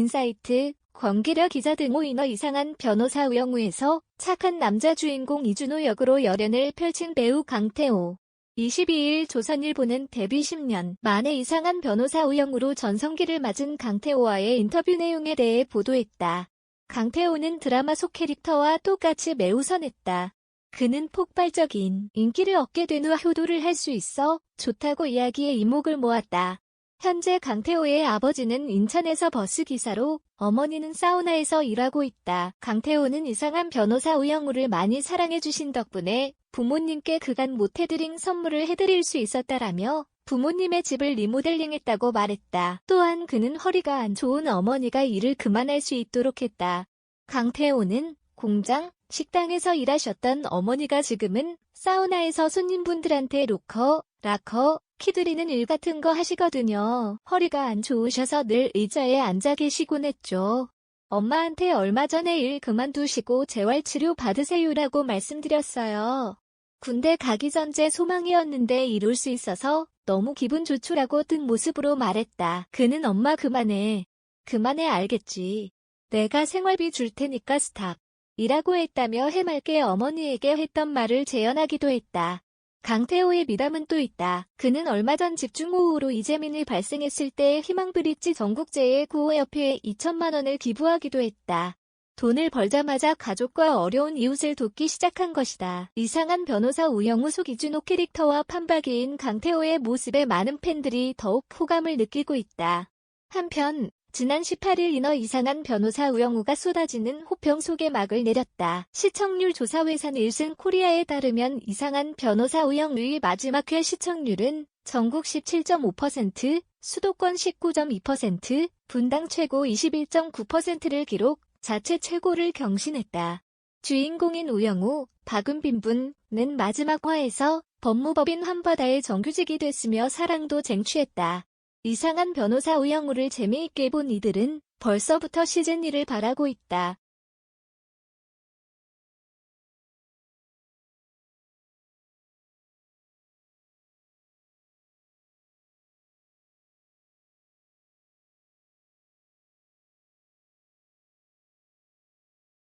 인사이트, 권기려 기자 등 오인어 이상한 변호사 우영우에서 착한 남자 주인공 이준호 역으로 열연을 펼친 배우 강태호. 22일 조선일보는 데뷔 10년 만에 이상한 변호사 우영우로 전성기를 맞은 강태호와의 인터뷰 내용에 대해 보도했다. 강태호는 드라마 속 캐릭터와 똑같이 매우 선했다. 그는 폭발적인 인기를 얻게 된 후 효도를 할 수 있어 좋다고 이야기에 이목을 모았다. 현재 강태호의 아버지는 인천에서 버스 기사로 어머니는 사우나에서 일하고 있다. 강태호는 이상한 변호사 우영우를 많이 사랑해주신 덕분에 부모님께 그간 못해드린 선물을 해드릴 수 있었다라며 부모님의 집을 리모델링했다고 말했다. 또한 그는 허리가 안 좋은 어머니가 일을 그만할 수 있도록 했다. 강태호는 공장, 식당에서 일하셨던 어머니가 지금은 사우나에서 손님분들한테 로커, 라커, 키드리는 일 같은 거 하시거든요. 허리가 안 좋으셔서 늘 의자에 앉아 계시곤 했죠. 엄마한테 얼마 전에 일 그만두시고 재활치료 받으세요라고 말씀드렸어요. 군대 가기 전 제 소망이었는데 이룰 수 있어서 너무 기분 좋초라고 뜬 모습으로 말했다. 그는 엄마 그만해. 그만해 알겠지. 내가 생활비 줄 테니까 스탑. 이라고 했다며 해맑게 어머니에게 했던 말을 재현하기도 했다. 강태호의 미담은 또 있다. 그는 얼마 전 집중호우로 이재민이 발생했을 때 희망브릿지 전국재해 구호협회에 2천만 원을 기부하기도 했다. 돈을 벌자마자 가족과 어려운 이웃을 돕기 시작한 것이다. 이상한 변호사 우영우 속 이준호 캐릭터와 판박이인 강태호의 모습에 많은 팬들이 더욱 호감을 느끼고 있다. 한편 지난 18일 이너 이상한 변호사 우영우가 쏟아지는 호평 속에 막을 내렸다. 시청률 조사 회사 닐슨 코리아에 따르면 이상한 변호사 우영우의 마지막 회 시청률은 전국 17.5%, 수도권 19.2%, 분당 최고 21.9%를 기록, 자체 최고를 경신했다. 주인공인 우영우, 박은빈 분은 마지막 화에서 법무법인 한바다의 정규직이 됐으며 사랑도 쟁취했다. 이상한 변호사 우영우를 재미있게 본 이들은 벌써부터 시즌 2를 바라고 있다.